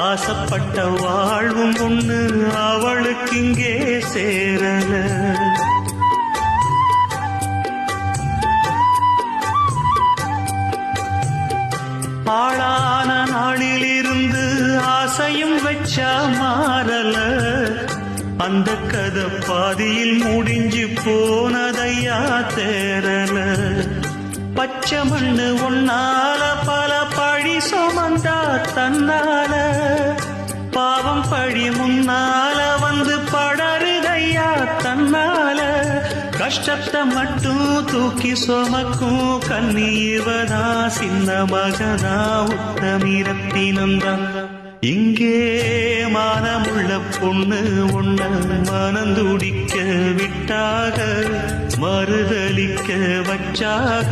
ஆசைப்பட்ட வாழ்வும் ஒண்ணு அவளுக்கு இங்கே சேரல. ஆளான நாளிலிருந்து ஆசையும் வச்சா மாறல. அந்த கதை பாதியில் முடிஞ்சு போனதையா தேரல பச்சை மண்ணு ஒன்னால பல பழி சுமந்தா தன்னால முன்னால வந்து படருதையா தன்னால? கஷ்டத்தை மட்டும் தூக்கி சுமக்கும் கண்ணீவதா சின்ன மகனா உத்தமிரத்தினந்தான் இங்கே மானமுள்ள பொண்ணு உன்ன மனந்துடிக்க விட்டாக? மறுதளிக்க வச்சாக?